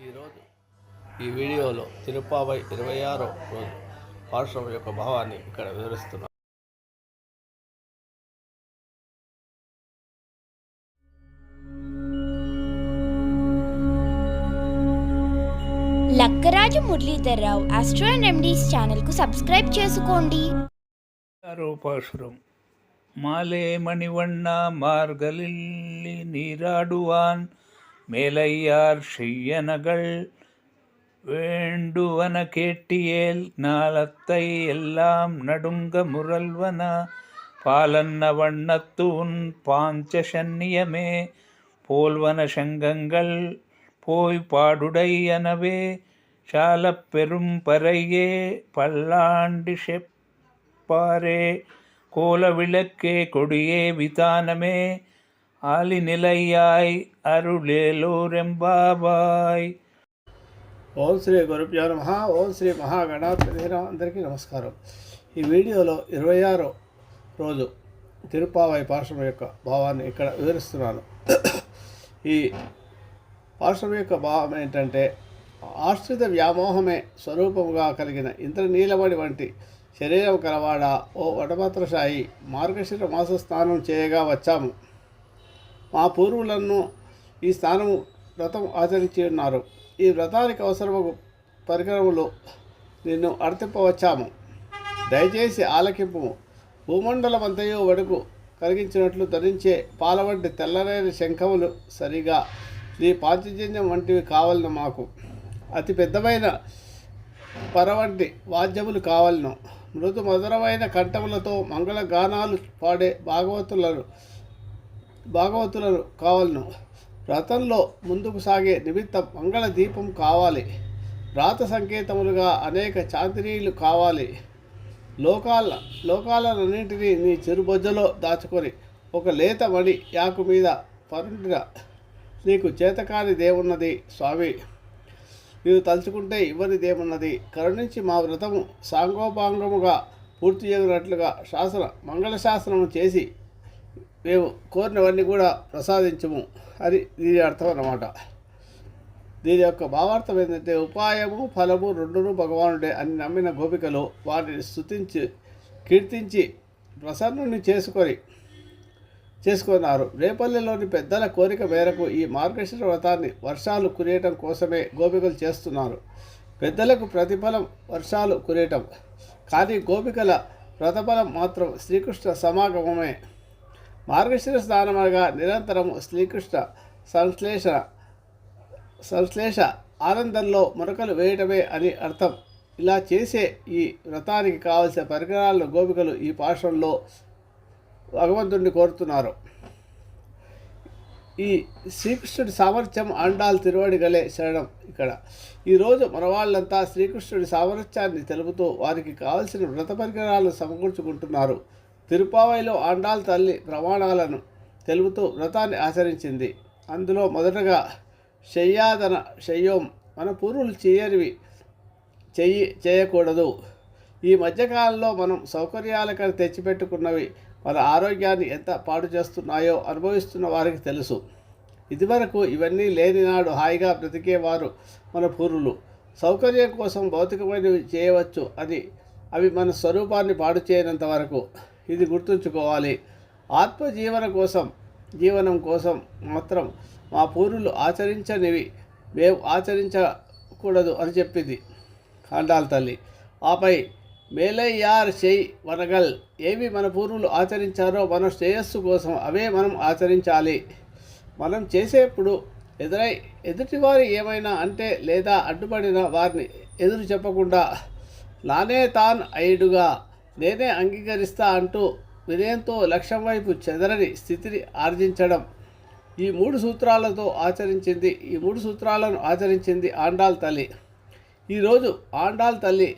ఈరోజు ఈ వీడియోలో తిరుపావై ఇరవై ఆరో రోజు పార్శ్వం యొక్క భావాన్ని ఇక్కడ వివరిస్తున్నాను Lakkaraju Muralidharrao astro and remedies ఛానల్కు సబ్స్క్రైబ్ చేసుకోండి ரோபாசுரம் மாலே மணிவண்ணா மார்கலில்லி நீராடுவான் மேலையார் செய்யனகள் வேண்டுவன கேட்டியேல் நாளத்தை எல்லாம் நடுங்க முரல்வன பாலன்ன வண்ணத்து உன் பாஞ்ச சன்னியமே போல்வன சங்கங்கள் போய் பாடுடையனவே சாலப் பெரும் பறையே பல்லாண்டி செப்பாரே கோல விளக்கே கொடியே விதானமே ஆலி நிலையாய் అరుళేలోరెంబాబాయ్ ఓం శ్రీ గురుభ్యో నమ ఓం శ్రీ మహాగణాధిపతి అందరికీ నమస్కారం ఈ వీడియోలో ఇరవై ఆరో రోజు తిరుపావై పార్శ్వం యొక్క భావాన్ని ఇక్కడ వివరిస్తున్నాను ఈ పార్శ్వం యొక్క భావం ఏంటంటే ఆశ్రిత వ్యామోహమే స్వరూపముగా కలిగిన ఇంద్రనీలమణి వంటి శరీరం కలవాడ ఓ వటపత్రశాయి మార్గశిర మాస స్నానం చేయగా వచ్చాము మా పూర్వులను ఈ స్థానము వ్రతం ఆచరించి ఉన్నారు. ఈ వ్రతానికి అవసరము పరికరములు నిన్ను అర్థింపవచ్చాము దయచేసి ఆలకింపు భూమండలమంతయు వడుకు కలిగించినట్లు ధరించే పాల వంటి తెల్లరైన శంఖములు సరిగా నీ పాతిజన్యం వంటివి కావాలను మాకు. అతి పెద్దమైన పర వంటి వాద్యములు కావాలను. మృదు మధురమైన కంఠములతో మంగళ గానాలు పాడే భాగవతులను భాగవతులను కావాలను. వ్రతంలో ముందుకు సాగే నిమిత్తం మంగళ దీపం కావాలి. వ్రాత సంకేతములుగా అనేక చాందినీలు కావాలి. లోకాల లోకాలన్నింటినీ నీ చెరుబొజ్జలో దాచుకొని ఒక లేత మడి యాకు మీద పరుండిన నీకు చేతకాని దేవున్నది స్వామి. నీవు తలుచుకుంటే ఇవ్వనిదేమున్నది కరుణించి మా వ్రతము సాంగోపాంగముగా పూర్తి చేయనట్లుగా శాసన మంగళ శాసనము చేసి మేము కోరినవన్నీ కూడా ప్రసాదించము అని దీని అర్థం అన్నమాట. దీని యొక్క భావార్థం ఏంటంటే ఉపాయము ఫలము రెండును భగవానుడే అని నమ్మిన గోపికలు వాటిని స్తుతించి కీర్తించి ప్రసన్నుని చేసుకొని చేసుకున్నారు. రేపల్లెలోని పెద్దల కోరిక మేరకు ఈ మార్గశిర వ్రతాన్ని వర్షాలు కురియటం కోసమే గోపికలు చేస్తున్నారు. పెద్దలకు ప్రతిఫలం వర్షాలు కురియటం. కానీ గోపికల వ్రతఫలం మాత్రం శ్రీకృష్ణ సమాగమమే. మార్గశిర స్నానముగా నిరంతరము శ్రీకృష్ణ సంశ్లేషణ సంశ్లేష ఆనందంలో మురకలు వేయటమే అని అర్థం. ఇలా చేసే ఈ వ్రతానికి కావలసిన పరికరాలను గోపికలు ఈ పాఠంలో భగవంతుడిని కోరుతున్నారు. ఈ శ్రీకృష్ణుడి సామర్థ్యం అండాలు తిరువడిగలే శరణం ఇక్కడ. ఈరోజు మన వాళ్ళంతా శ్రీకృష్ణుడి సామర్థ్యాన్ని తెలుపుతూ వారికి కావలసిన వ్రత పరికరాలను సమకూర్చుకుంటున్నారు. తిరుపావైలో ఆండాల్ తల్లి ప్రమాణాలను తెలుపుతూ వ్రతాన్ని ఆచరించింది. అందులో మొదటగా శయ్యాదన శయ్యోం మన పూర్వులు చేయనివి చెయ్యి చేయకూడదు. ఈ మధ్యకాలంలో మనం సౌకర్యాలకని తెచ్చిపెట్టుకున్నవి మన ఆరోగ్యాన్ని ఎంత పాడు చేస్తున్నాయో అనుభవిస్తున్న వారికి తెలుసు. ఇదివరకు ఇవన్నీ లేని నాడు హాయిగా బ్రతికేవారు మన పూర్వులు. సౌకర్యం కోసం భౌతికమైనవి చేయవచ్చు అని అవి మన స్వరూపాన్ని పాడు చేయనంత వరకు ఇది గుర్తుంచుకోవాలి. ఆత్మజీవన కోసం జీవనం కోసం మాత్రం మా పూర్వులు ఆచరించనివి మేము ఆచరించకూడదు అని చెప్పింది కాండాల తల్లి. ఆపై మేలయ్యార్ చెయ్ వనగల్ ఏవి మన పూర్వులు ఆచరించారో మన శ్రేయస్సు కోసం అవే మనం ఆచరించాలి. మనం చేసేప్పుడు ఎదురై ఎదుటివారి ఏమైనా అంటే లేదా అడ్డుపడిన వారిని ఎదురు చెప్పకుండా నానే తాన్ అయ్యుడుగా నేనే అంగీకరిస్తా అంటూ వినయంతో లక్ష్యం వైపు చెదరని స్థితిని ఆర్జించడం ఈ మూడు సూత్రాలతో ఆచరించింది ఈ మూడు సూత్రాలను ఆచరించింది ఆండాల్ తల్లి. ఈరోజు ఆండాల్ తల్లి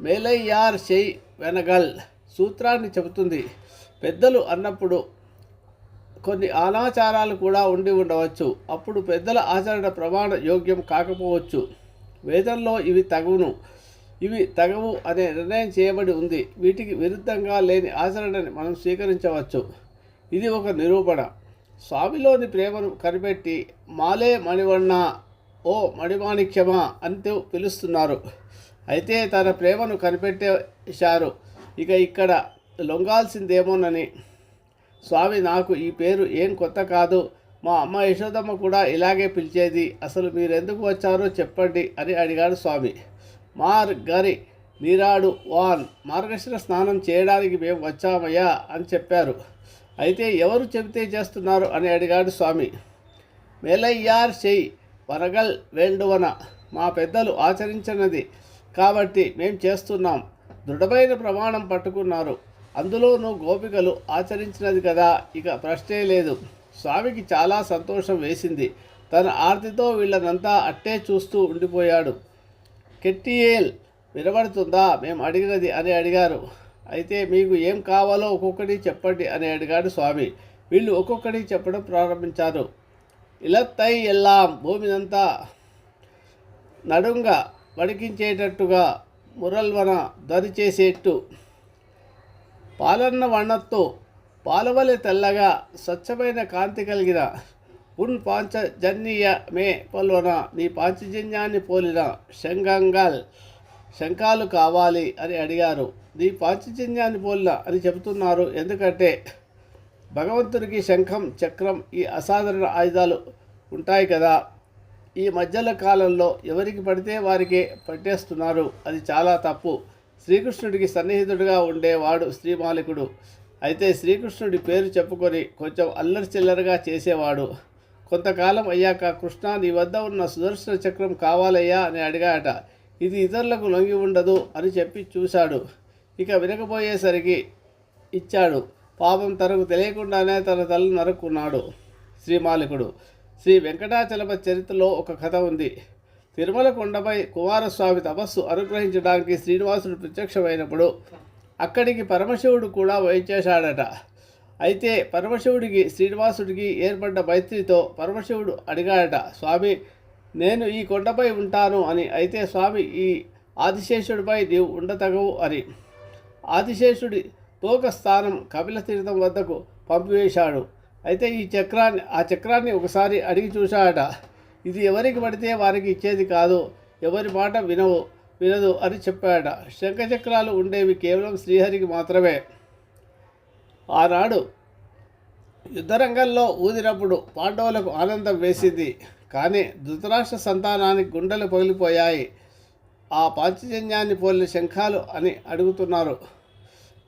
మేలయ్యార్ షెయ్ వెనగల్ సూత్రాన్ని చెబుతుంది. పెద్దలు అన్నప్పుడు కొన్ని అనాచారాలు కూడా ఉండి ఉండవచ్చు. అప్పుడు పెద్దల ఆచరణ ప్రమాణ యోగ్యం కాకపోవచ్చు. వేదంలో ఇవి తగును. ఇవి తగవు అనే నిర్ణయం చేయబడి ఉంది. వీటికి విరుద్ధంగా లేని ఆచరణని మనం స్వీకరించవచ్చు. ఇది ఒక నిరూపణ. స్వామిలోని ప్రేమను కనిపెట్టి మాలే మణివన్న ఓ మణిమాణిక్యమా అంటూ పిలుస్తున్నారు. అయితే తన ప్రేమను కనిపెట్టేశారు. ఇక ఇక్కడ లొంగాల్సిందేమోనని. స్వామి నాకు ఈ పేరు ఏం కొత్త కాదు. మా అమ్మ యశోదమ్మ కూడా ఇలాగే పిలిచేది. అసలు మీరెందుకు వచ్చారో చెప్పండి అని అడిగాడు స్వామి. మార్గరి నీరాడు వాన్. మార్గశిర స్నానం చేయడానికి మేము వచ్చామయ్యా అని చెప్పారు. అయితే ఎవరు చెబితే చేస్తున్నారు అని అడిగాడు స్వామి. మేలయ్యార్ చెయ్యి వరగల్ వేండువన. మా పెద్దలు ఆచరించినది కాబట్టి మేం చేస్తున్నాం. దృఢమైన ప్రమాణం పట్టుకున్నారు. అందులోనూ గోపికలు ఆచరించినది కదా ఇక ప్రశ్నే లేదు. స్వామికి చాలా సంతోషం వేసింది. తన ఆర్తితో వీళ్ళనంతా అట్టే చూస్తూ ఉండిపోయాడు. కెట్టియేల్ వినబడుతుందా? మేము అడిగినది అని అడిగారు. అయితే మీకు ఏం కావాలో ఒక్కొక్కటి చెప్పండి అని అడిగాడు స్వామి. వీళ్ళు ఒక్కొక్కటి చెప్పడం ప్రారంభించారు. ఇలత్తై ఎల్లాం భూమినంతా నడుంగా వడికించేటట్టుగా మురల్వన దరి చేసేట్టు. పాలన్న వన్నత్తు పాలవలె తెల్లగా స్వచ్ఛమైన కాంతి కలిగిన ఉన్ పాంచజన్య మే పొల్వన నీ పాంచజన్యాన్ని పోలిన శంగంగల్ శంఖాలు కావాలి అని అడిగారు. నీ పాంచజన్యాన్ని పోలిన అని చెబుతున్నారు. ఎందుకంటే భగవంతుడికి శంఖం చక్రం ఈ అసాధారణ ఆయుధాలు ఉంటాయి కదా. ఈ మధ్యల కాలంలో ఎవరికి పడితే వారికే పట్టేస్తున్నారు. అది చాలా తప్పు. శ్రీకృష్ణుడికి సన్నిహితుడిగా ఉండేవాడు శ్రీమాలికుడు అయితే శ్రీకృష్ణుడి పేరు చెప్పుకొని కొంచెం అల్లరి చిల్లరగా చేసేవాడు. కొంతకాలం అయ్యాక కృష్ణ నీ వద్ద ఉన్న సుదర్శన చక్రం కావాలయ్యా అని అడిగాట ఇది ఇతరులకు లొంగి ఉండదు అని చెప్పి చూశాడు. ఇక వినకపోయేసరికి ఇచ్చాడు. పాపం తనకు తెలియకుండానే తన తలను నరుక్కున్నాడు శ్రీమాలికుడు. శ్రీ వెంకటాచలప చరిత్రలో ఒక కథ ఉంది. తిరుమల కొండపై కుమారస్వామి తపస్సు అనుగ్రహించడానికి శ్రీనివాసుడు ప్రత్యక్షమైనప్పుడు అక్కడికి పరమశివుడు కూడా వైచేశాడట అయితే పరమశివుడికి శ్రీనివాసుడికి ఏర్పడ్డ మైత్రితో పరమశివుడు అడిగాడట స్వామి నేను ఈ కొండపై ఉంటాను అని. అయితే స్వామి ఈ ఆదిశేషుడిపై నీవు ఉండతగవు అని. ఆదిశేషుడి తోక స్థానం కపిల తీర్థం వద్దకు పంపివేశాడు. అయితే ఈ చక్రాన్ని ఆ చక్రాన్ని ఒకసారి అడిగి చూశాడట ఇది ఎవరికి పడితే వారికి ఇచ్చేది కాదు. ఎవరి మాట వినవు వినదు అని చెప్పాడట. శంఖచక్రాలు ఉండేవి కేవలం శ్రీహరికి మాత్రమే. ఆనాడు యుద్ధరంగంలో ఊదినప్పుడు పాండవులకు ఆనందం వేసింది. కానీ ధృతరాష్ట్ర సంతానానికి గుండెలు పగిలిపోయాయి. ఆ పాంచజన్యాన్ని పోలిన శంఖాలు అని అడుగుతున్నారు.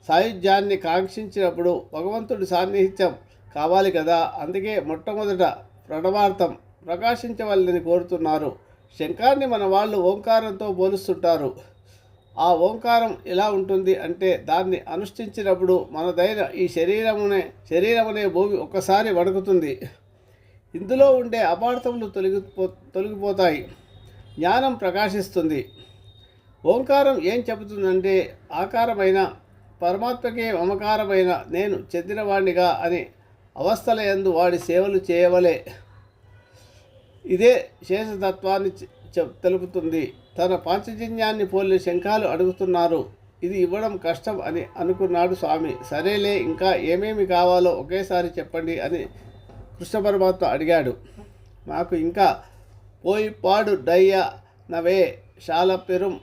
సాయుధ్యాన్ని కాంక్షించినప్పుడు భగవంతుడి సాన్నిహిత్యం కావాలి కదా? అందుకే మొట్టమొదట ప్రణవార్థం ప్రకాశించవల్లని కోరుతున్నారు. శంఖాన్ని మన వాళ్ళు ఓంకారంతో పోలుస్తుంటారు. ఆ ఓంకారం ఎలా ఉంటుంది అంటే దాన్ని అనుష్ఠించినప్పుడు మనదైన ఈ శరీరమునే శరీరమనే భూమి ఒక్కసారి వణుకుతుంది. ఇందులో ఉండే అపార్థములు తొలగిపో తొలగిపోతాయి. జ్ఞానం ప్రకాశిస్తుంది. ఓంకారం ఏం చెబుతుందంటే ఆకారమైన పరమాత్మకే మమకారమైన నేను చెందినవాణ్ణిగా అని అవస్థలయందు వాడి సేవలు చేయవలే. ఇదే శేషతత్వాన్ని చె- తెలుపుతుంది. తన పాంచజన్యాన్ని పోలే శంఖాలు అడుగుతున్నారు. ఇది ఇవ్వడం కష్టం అని అనుకున్నాడు స్వామి. సరేలే ఇంకా ఏమేమి కావాలో ఒకేసారి చెప్పండి అని కృష్ణ పరమాత్మ అడిగాడు. నాకు ఇంకా పోయి పాడు డయ్య నవే శాల పెరుం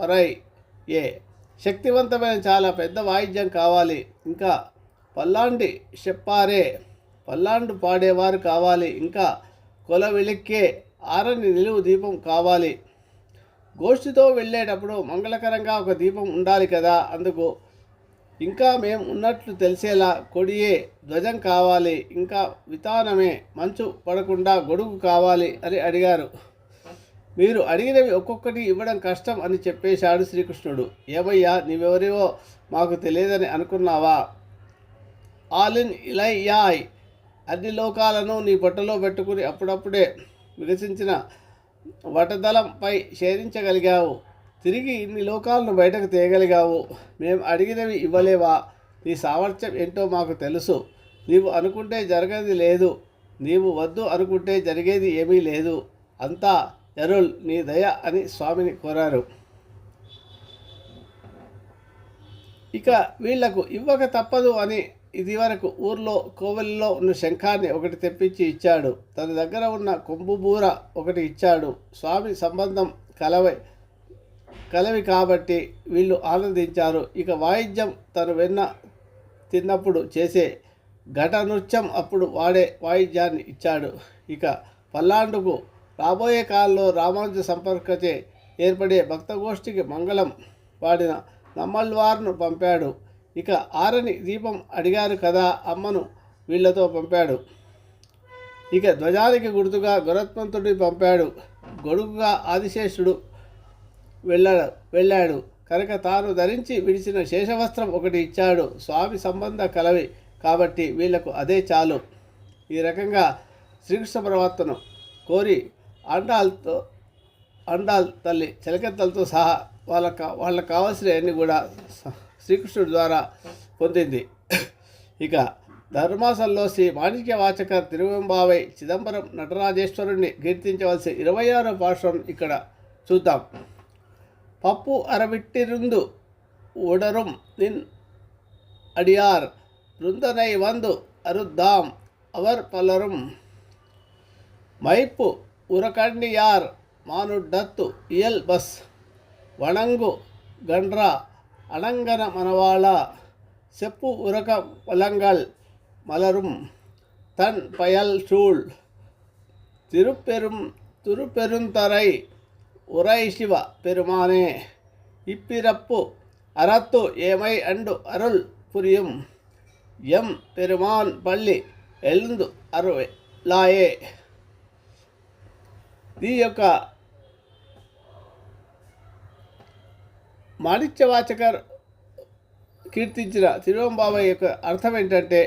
పరై ఏ. శక్తివంతమైన చాలా పెద్ద వాయిద్యం కావాలి. ఇంకా పల్లాండి చెప్పారే. పల్లాండు పాడేవారు కావాలి. ఇంకా కొల వెలిక్కే ఆరని నిలువు దీపం కావాలి. గోష్ఠితో వెళ్ళేటప్పుడు మంగళకరంగా ఒక దీపం ఉండాలి కదా అందుకు ఇంకా మేము ఉన్నట్లు తెలిసేలా కొడియే ధ్వజం కావాలి ఇంకా వితానమే మంచు పడకుండా గొడుగు కావాలి అని అడిగారు. మీరు అడిగినవి ఒక్కొక్కటి ఇవ్వడం కష్టం అని చెప్పేశాడు శ్రీకృష్ణుడు. ఏమయ్యా నీవెవరివో మాకు తెలియదని అనుకున్నావా? ఆలిన్ ఇలయ్యాయ్ అన్ని లోకాలను నీ బట్టలో పెట్టుకుని అప్పుడప్పుడే వికసించిన వటదలంపై ఛేదించగలిగావు. తిరిగి ఇన్ని లోకాలను బయటకు తీయగలిగావు. మేము అడిగినవి ఇవ్వలేవా? నీ సామర్థ్యం ఏంటో మాకు తెలుసు. నీవు అనుకుంటే జరగేది లేదు. నీవు వద్దు అనుకుంటే జరిగేది ఏమీ లేదు. అంతా ఎరుల్ నీ దయ అని స్వామిని కోరారు. ఇక వీళ్ళకు ఇవ్వక తప్పదు అని ఇదివరకు ఊర్లో కోవెల్లో ఉన్న శంఖాన్ని ఒకటి తెప్పించి ఇచ్చాడు. తన దగ్గర ఉన్న కొంబుబూర ఒకటి ఇచ్చాడు. స్వామి సంబంధం కలవై కలవి కాబట్టి వీళ్ళు ఆనందించారు. ఇక వాయిద్యం తను వెన్న తిన్నప్పుడు చేసే ఘట నృత్యం అప్పుడు వాడే వాయిద్యాన్ని ఇచ్చాడు. ఇక పల్లాండుకు రాబోయే కాలంలో రామానుజ సంపర్కచే ఏర్పడే భక్తగోష్ఠికి మంగళం వాడిన నమ్మల్వార్ను పంపాడు. ఇక ఆరని దీపం అడిగారు కదా అమ్మను వీళ్ళతో పంపాడు. ఇక ధ్వజానికి గుర్తుగా గురత్మంతుడిని పంపాడు. గొడుగుగా ఆదిశేషుడు వెళ్ళాడు వెళ్ళాడు. కనుక తాను ధరించి విడిచిన శేషవస్త్రం ఒకటి ఇచ్చాడు. స్వామి సంబంధ కలవి కాబట్టి వీళ్ళకు అదే చాలు. ఈ రకంగా శ్రీకృష్ణ పరమాత్మను కోరి అండాల్తో అండాల్ తల్లి చెలకెత్తలతో సహా వాళ్ళ వాళ్ళకు కావాల్సినవన్నీ కూడా శ్రీకృష్ణుడి ద్వారా పొందింది ఇక ధర్మాసంలో శ్రీ మాణిక్య వాచక తిరువెంబావై చిదంబరం నటరాజేశ్వరుణ్ణి కీర్తించవలసి ఇరవై ఆరో పాఠం ఇక్కడ చూద్దాం பப்பு அறவிட்டிருந்து உடரும் நின் அடியார் ருந்தனை வந்து அருத்தாம் அவர் பலரும் మైపు ఉరకండియార్ మానుడ్డత్తు ఇయల్ బస్ వణంగు గండ్ర అణంగన మనవాళ செப்பு உரக வளங்கள் மலரும் தன் பயல் சூழ் திருப்பெரும் திருப்பெருந்தரை உரை சிவ பெருமானே இப்பிறப்பு அறத்து ஏமை அண்டு அருள் புரியும் எம் பெருமான் பள்ளி எழுந்து అరవై లాయే ఈ యొక్క మాణిక్యవాచకర్ కీర్తించిన తిరువంబాబాయ్ యొక్క అర్థం ఏంటంటే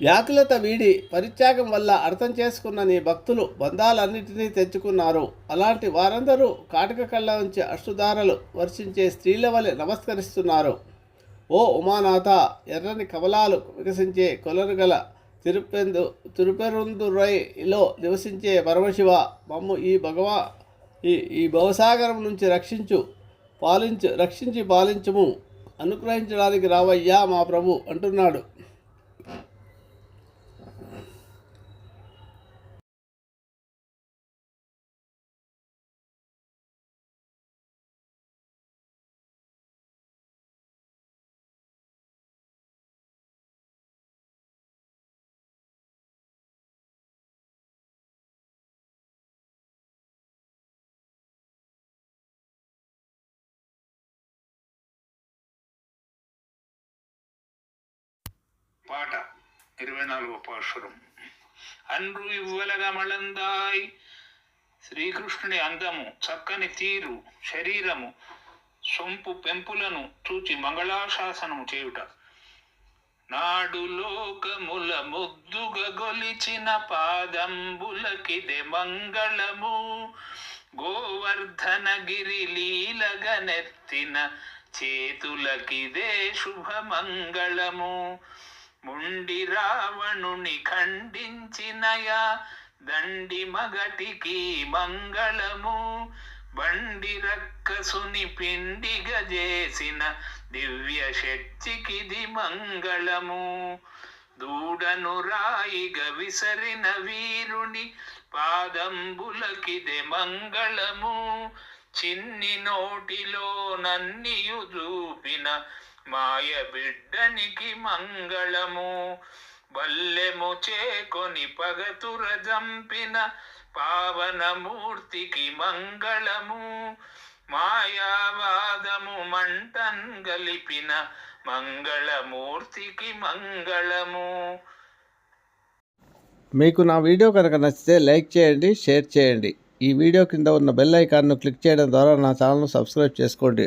వ్యాకులత వీడి పరిత్యాగం వల్ల అర్థం చేసుకున్న నీ భక్తులు బంధాలన్నింటినీ తెచ్చుకున్నారు అలాంటి వారందరూ కాటిక కళ్ళ నుంచి అష్టుధారలు వర్షించే స్త్రీల వలె నమస్కరిస్తున్నారు. ఓ ఉమానాథ ఎర్రని కమలాలు వికసించే కొలరుగల తిరుపెందు తిరుపెరుందురైలో నివసించే పరమశివ మమ్ము ఈ భగవా ఈ ఈ భవసాగరం నుంచి రక్షించు పాలించు రక్షించి పాలించుము అనుగ్రహించడానికి రావయ్యా మా ప్రభు అంటున్నాడు. పాట ఇరవై నాలుగో పాశ్వరం అన్రు ఇవ్వలగా మళందాయ్ శ్రీకృష్ణుని అందము చక్కని తీరు శరీరము సొంపు పెంపులను చూచి మంగళాశాసనము చేయుట. నాడు లోకముల ముద్దుగ గొలిచిన పాదంబులకిదే మంగళము. గోవర్ధనగిరి లీలగనెత్తిన చేతులకిదే శుభమంగళము. ముండి రావణుని ఖండించినయా? దండి మగటికి మంగళము. బండి రక్కసుని పిండిగ చేసిన దివ్య శక్తికిది మంగళము. దూడను రాయిగ విసరిన వీరుని పాదంబులకిదే మంగళము. చిన్ని నోటిలో నన్నియు చూపిన మాయ బిడ్డనికి మంగళము. బల్లెము చేకొని పగతుర జంపిన పావనమూర్తికి మంగళము. మాయావాదము మంటన్ గలిపిన మంగళమూర్తికి మంగళము. మీకు నా వీడియో కనుక నచ్చితే లైక్ చేయండి షేర్ చేయండి. ఈ వీడియో కింద ఉన్న బెల్ ఐకాన్ను క్లిక్ చేయడం ద్వారా నా ఛానల్ను సబ్స్క్రైబ్ చేసుకోండి.